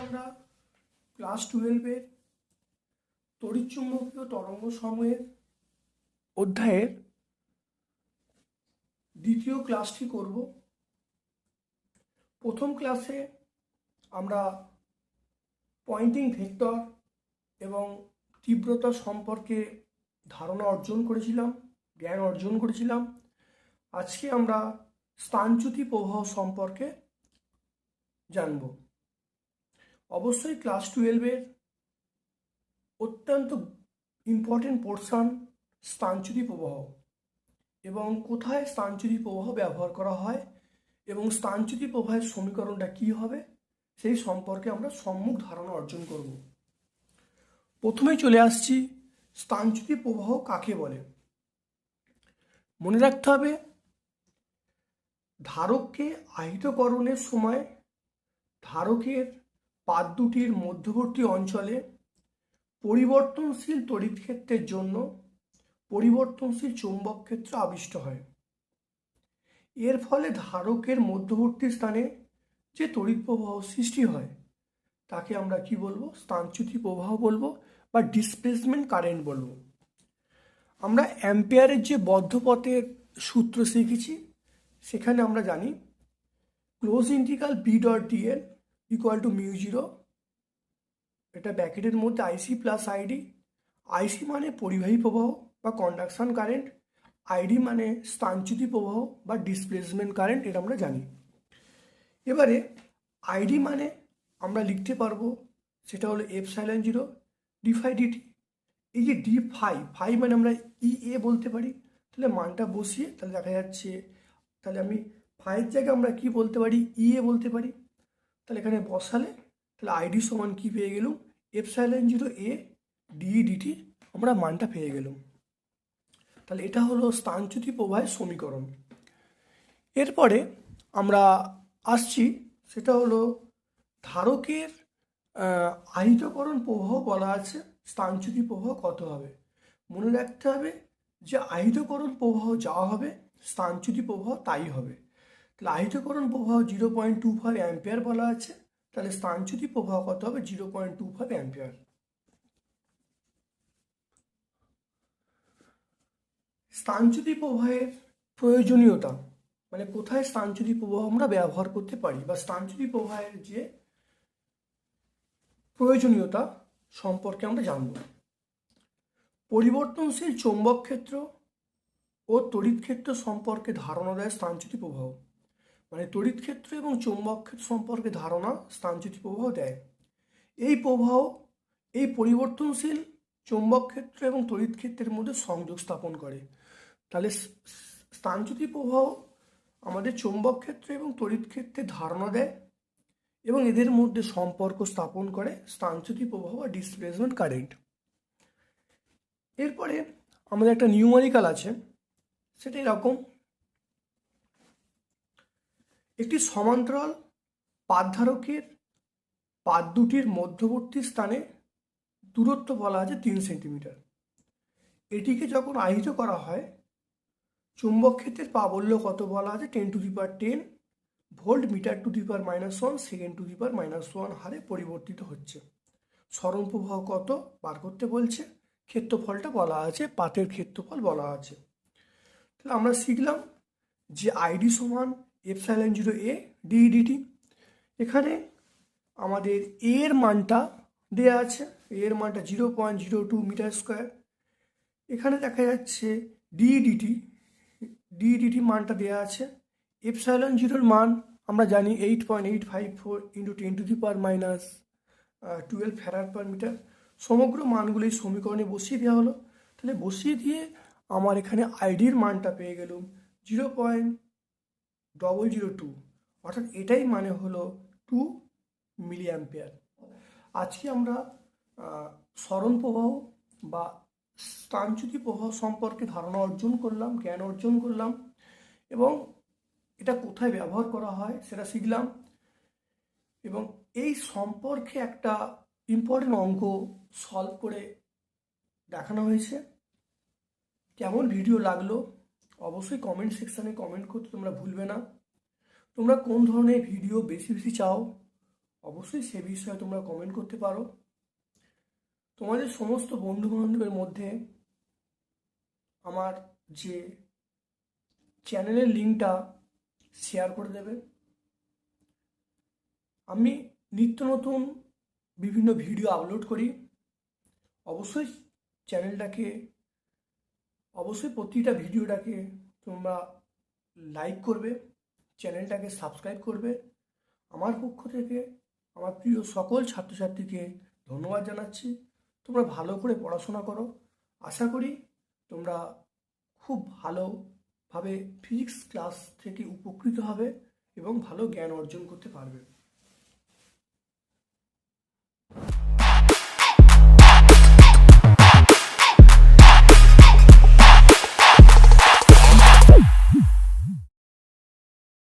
আমরা ক্লাস টুয়েলভের তড়িৎচুম্বকীয় তরঙ্গ সময়ের অধ্যায়ের দ্বিতীয় ক্লাসটি করব। প্রথম ক্লাসে আমরা পয়েন্টিং ভেক্টর এবং তীব্রতা সম্পর্কে ধারণা অর্জন করেছিলাম। জ্ঞান অর্জন করেছিলাম। আজকে আমরা স্থানচ্যুতি প্রবাহ সম্পর্কে জানব। অবশ্যই ক্লাস টুয়েলভের অত্যন্ত ইম্পর্টেন্ট পোর্শন স্থানচ্যুতি প্রবাহ এবং কোথায় স্থানচ্যুতি প্রবাহ ব্যবহার করা হয় এবং স্থানচ্যুতি প্রবাহের সমীকরণটা কী হবে সেই সম্পর্কে আমরা সম্মুখ ধারণা অর্জন করব। প্রথমেই চলে আসছি স্থানচ্যুতি প্রবাহ কাকে বলে? মনে রাখতে হবে, ধারককে আহিতকরণের সময় ধারকের পাত দুটির মধ্যবর্তী অঞ্চলে পরিবর্তনশীল তড়িৎ ক্ষেত্রের জন্য পরিবর্তনশীল চৌম্বক ক্ষেত্র আবিষ্ট হয়। এর ফলে ধারকের মধ্যবর্তী স্থানে যে তড়িৎ প্রবাহ সৃষ্টি হয়, তাকে আমরা কি বলব? স্থানচ্যুতি প্রবাহ বলব বা ডিসপ্লেসমেন্ট কারেন্ট বলব। আমরা অ্যাম্পিয়ারের যে বদ্ধপথের সূত্র শিখেছি, সেখানে আমরা জানি close integral B dot d dl equal to mu zero এটা ব্যাকেটের মধ্যে আইসি প্লাস আইডি আইসি মানে পরিবাহী প্রবাহ বা কন্ডাকশন কারেন্ট আইডি মানে স্থানচ্যুতি প্রবাহ বা ডিসপ্লেসমেন্ট কারেন্ট এটা আমরা জানি। এবারে আইডি মানে আমরা লিখতে পারব, সেটা হলো epsilon zero d phi dt এই যে ডি ফাই ফাই মানে আমরা ই এ বলতে পারি। তাহলে মানটা বসিয়ে তাহলে দেখা যাচ্ছে, তাহলে আমি ফাইয়ের জায়গায় আমরা কি বলতে পারি? ই এ বলতে পারি। তাহলে এখানে বসালে, তাহলে আইডি সমান কি পেয়ে গেলুম? Epsilon zero A d dt আমরা মানটা পেয়ে গেলাম। তাহলে এটা হলো স্থানচ্যুতি প্রবাহের সমীকরণ। এরপরে আমরা আসছি, সেটা হলো ধারকের আহিতকরণ প্রবাহ বলা আছে। স্থানচ্যুতি প্রবাহ কত হবে? মনে রাখতে হবে যে আহিতকরণ প্রবাহ যা হবে স্থানচ্যুতি প্রবাহ তাই হবে। তাহলে আহিতকরণ প্রবাহ zero point two five ampere বলা আছে। তাহলে স্থানচ্যুতি প্রবাহ কত হবে? Zero point two five ampere স্থানচ্যুতি প্রবাহের প্রয়োজনীয়তা মানে কোথায় স্থানচ্যুতি প্রবাহ আমরা ব্যবহার করতে পারি বা স্থানচ্যুতি প্রবাহের যে প্রয়োজনীয়তা সম্পর্কে আমরা জানব পরিবর্তনশীল চৌম্বক ক্ষেত্র ও তড়িৎ ক্ষেত্র সম্পর্কে ধারণা দেয় স্থানচ্যুতি প্রবাহ। মানে তড়িৎ ক্ষেত্র এবং চৌম্বক ক্ষেত্র সম্পর্কে ধারণা স্থানচ্যুতি প্রবাহ দেয়। এই প্রবাহ এই পরিবর্তনশীল চৌম্বক ক্ষেত্র এবং তড়িৎ ক্ষেত্রের মধ্যে সংযোগ স্থাপন করে। তাহলে স্থানচ্যুতি প্রবাহ আমাদের চৌম্বক ক্ষেত্র এবং তড়িৎ ক্ষেত্রে ধারণা দেয় এবং এদের মধ্যে সম্পর্ক স্থাপন করে স্থানচ্যুতি প্রবাহ বা ডিসপ্লেসমেন্ট কারেন্ট এরপরে আমাদের একটা নিউমারিক্যাল আছে, সেটা এরকম। একটি সমান্তরাল পাতধারকের পাদ দুটির মধ্যবর্তী স্থানে দূরত্ব বলা আছে তিন সেন্টিমিটার। এটিকে যখন আহিত করা হয়, চুম্বক ক্ষেত্রের প্রাবল্য কত বলা আছে? Ten to the power ten volt metre to the power minus one, second to the power minus one হারে পরিবর্তিত হচ্ছে। সরণ প্রবাহ কত? বার করতে বলছে। ক্ষেত্রফলটা বলা আছে, পাতের ক্ষেত্রফল বলা আছে। তাহলে আমরা শিখলাম যে আইডি সমান এফ এফসাইলেন জিরো এ ডিইডিটি এখানে আমাদের এর মানটা দেয়া আছে এর মানটা zero point zero two metre square এখানে দেখা যাচ্ছে ডিইডিটি ডিইডিটি মানটা দেওয়া আছে। এপসাইলন জিরোর মান আমরা জানি eight point eight five four into ten to the power minus twelve farad per metre সমগ্র মানগুলো এই সমীকরণে বসিয়ে দেওয়া হলো। তাহলে বসিয়ে দিয়ে আমার এখানে আইডির মানটা পেয়ে গেলাম zero point double zero two অর্থাৎ এটাই মানে হলো টু মিলি অ্যাম্পিয়ার আজকে আমরা সরণ প্রবাহ বা স্থানচ্যুতি প্রবাহ সম্পর্কে ধারণা অর্জন করলাম, জ্ঞান অর্জন করলাম এবং এটা কোথায় ব্যবহার করা হয় সেটা শিখলাম। এবং এই সম্পর্কে একটা ইম্পর্টেন্ট অঙ্ক সলভ করে দেখানো হয়েছে। কেমন ভিডিও লাগল অবশ্যই কমেন্ট সেকশানে কমেন্ট করতে তোমরা ভুলবে না। তোমরা কোন ধরনের ভিডিও বেশি বেশি চাও অবশ্যই সে বিষয়ে তোমরা কমেন্ট করতে পারো। তোমাদের সমস্ত বন্ধু বান্ধবের মধ্যে আমার যে চ্যানেলের লিঙ্কটা শেয়ার করে দেবে। আমি নিত্য নতুন বিভিন্ন ভিডিও আপলোড করি। অবশ্যই চ্যানেলটাকে অবশ্যই প্রতিটা ভিডিওটাকে তোমরা লাইক করবে চ্যানেলটাকে সাবস্ক্রাইব করবে। আমার পক্ষ থেকে আমার প্রিয় সকল ছাত্রছাত্রীকে ধন্যবাদ জানাচ্ছি। তোমরা ভালো করে পড়াশোনা করো। আশা করি তোমরা খুব ভালোভাবে ফিজিক্স ক্লাস থেকে উপকৃত হবে এবং ভালো জ্ঞান অর্জন করতে পারবে।